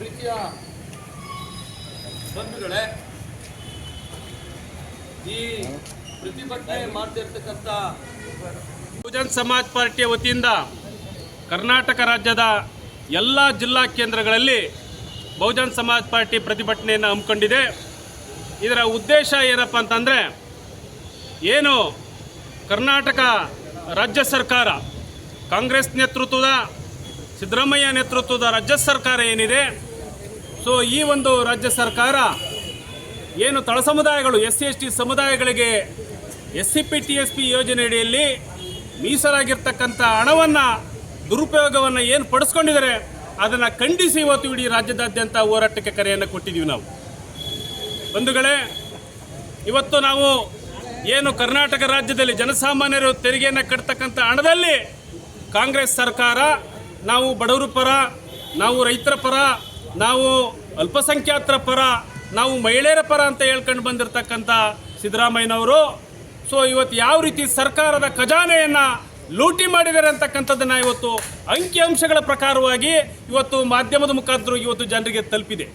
ಪ್ರೀತಿಯ ಬಂಧುಗಳೇ, ಈ ಪ್ರತಿಭಟನೆ ಮಾಡ್ತಿರ್ತಕ್ಕಂಥ ಬಹುಜನ್ ಸಮಾಜ್ ಪಾರ್ಟಿಯ ವತಿಯಿಂದ ಕರ್ನಾಟಕ ರಾಜ್ಯದ ಎಲ್ಲ ಜಿಲ್ಲಾ ಕೇಂದ್ರಗಳಲ್ಲಿ ಬಹುಜನ್ ಸಮಾಜ್ ಪಾರ್ಟಿ ಪ್ರತಿಭಟನೆಯನ್ನು ಹಮ್ಮಿಕೊಂಡಿದೆ. ಇದರ ಉದ್ದೇಶ ಏನಪ್ಪ ಅಂತಂದರೆ, ಏನು ಕರ್ನಾಟಕ ರಾಜ್ಯ ಸರ್ಕಾರ, ಕಾಂಗ್ರೆಸ್ ನೇತೃತ್ವದ, ಸಿದ್ದರಾಮಯ್ಯ ನೇತೃತ್ವದ ರಾಜ್ಯ ಸರ್ಕಾರ ಏನಿದೆ ಸೊ ಈ ಒಂದು ರಾಜ್ಯ ಸರ್ಕಾರ ಏನು ತಳ ಸಮುದಾಯಗಳು, ಎಸ್ ಸಿ ಎಸ್ ಟಿ ಸಮುದಾಯಗಳಿಗೆ S C P, T S P ಯೋಜನೆಯಡಿಯಲ್ಲಿ ಮೀಸಲಾಗಿರ್ತಕ್ಕಂಥ ಹಣವನ್ನು, ದುರುಪಯೋಗವನ್ನು ಏನು ಪಡಿಸ್ಕೊಂಡಿದ್ದಾರೆ, ಅದನ್ನು ಖಂಡಿಸಿ ಇವತ್ತು ಇಡೀ ರಾಜ್ಯದಾದ್ಯಂತ ಹೋರಾಟಕ್ಕೆ ಕರೆಯನ್ನು ಕೊಟ್ಟಿದ್ದೀವಿ ನಾವು. ಬಂಧುಗಳೇ, ಇವತ್ತು ನಾವು ಏನು ಕರ್ನಾಟಕ ರಾಜ್ಯದಲ್ಲಿ ಜನಸಾಮಾನ್ಯರು ತೆರಿಗೆಯನ್ನು ಕಟ್ತಕ್ಕಂಥ ಹಣದಲ್ಲಿ ಕಾಂಗ್ರೆಸ್ ಸರ್ಕಾರ, ನಾವು ಬಡವರ ಪರ, ನಾವು ರೈತರ ಪರ ನಾವು ಅಲ್ಪಸಂಖ್ಯಾತರ ಪರ, ನಾವು ಮಹಿಳೆಯರ ಪರ ಅಂತ ಹೇಳ್ಕೊಂಡು ಬಂದಿರತಕ್ಕಂಥ ಸಿದ್ದರಾಮಯ್ಯನವರು. ಸೊ ಇವತ್ತು ಯಾವ ರೀತಿ ಸರ್ಕಾರದ ಖಜಾನೆಯನ್ನು ಲೂಟಿ ಮಾಡಿದ್ದಾರೆ ಅಂತಕ್ಕಂಥದ್ದನ್ನು ಇವತ್ತು ಅಂಕಿಅಂಶಗಳ ಪ್ರಕಾರವಾಗಿ ಇವತ್ತು ಮಾಧ್ಯಮದ ಮುಖಾಂತರ ಇವತ್ತು ಜನರಿಗೆ ತಲುಪಿದೆ.